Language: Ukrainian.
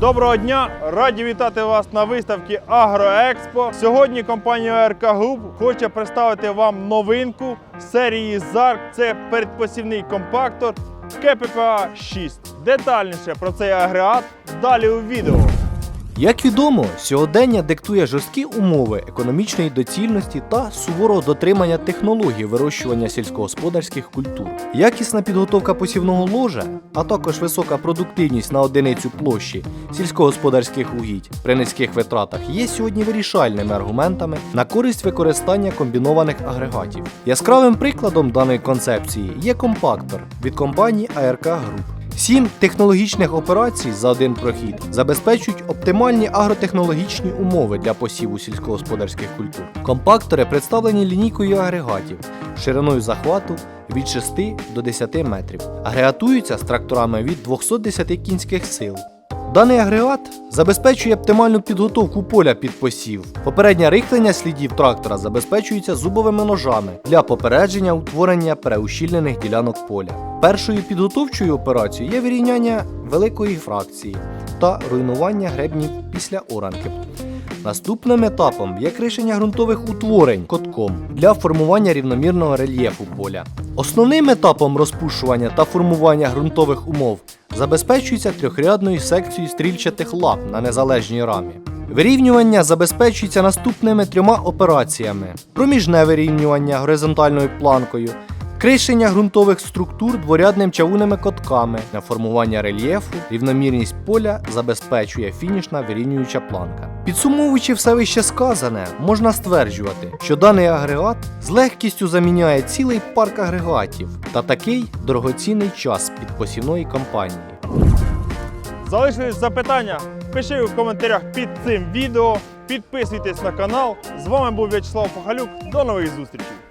Доброго дня! Раді вітати вас на виставці Агроекспо. Сьогодні компанія РК Губ хоче представити вам новинку серії ЗАРК. Це передпосівний компактор КППА 6. Детальніше про цей агрегат далі у відео. Як відомо, сьогодення диктує жорсткі умови економічної доцільності та суворого дотримання технологій вирощування сільськогосподарських культур. Якісна підготовка посівного ложа, а також висока продуктивність на одиницю площі сільськогосподарських угідь при низьких витратах є сьогодні вирішальними аргументами на користь використання комбінованих агрегатів. Яскравим прикладом даної концепції є компактор від компанії АРК Груп. Сім технологічних операцій за один прохід забезпечують оптимальні агротехнологічні умови для посіву сільськогосподарських культур. Компактори представлені лінійкою агрегатів шириною захвату від 6 до 10 метрів. Агрегатуються з тракторами від 210 кінських сил. Даний агрегат забезпечує оптимальну підготовку поля під посів. Попереднє рихлення слідів трактора забезпечується зубовими ножами для попередження утворення переущільнених ділянок поля. Першою підготовчою операцією є вирівняння великої фракції та руйнування гребнів після оранки. Наступним етапом є кришення ґрунтових утворень котком для формування рівномірного рельєфу поля. Основним етапом розпушування та формування ґрунтових умов забезпечується трьохрядною секцією стрільчатих лап на незалежній рамі. Вирівнювання забезпечується наступними трьома операціями: проміжне вирівнювання горизонтальною планкою, кришення ґрунтових структур дворядним чавунними котками на формування рельєфу, рівномірність поля забезпечує фінішна вирівнююча планка. Підсумовуючи все вище сказане, можна стверджувати, що даний агрегат з легкістю заміняє цілий парк агрегатів та такий дорогоцінний час під посівної кампанії. Залишились запитання? Пиши у коментарях під цим відео. Підписуйтесь на канал. З вами був В'ячеслав Пахалюк. До нових зустрічей!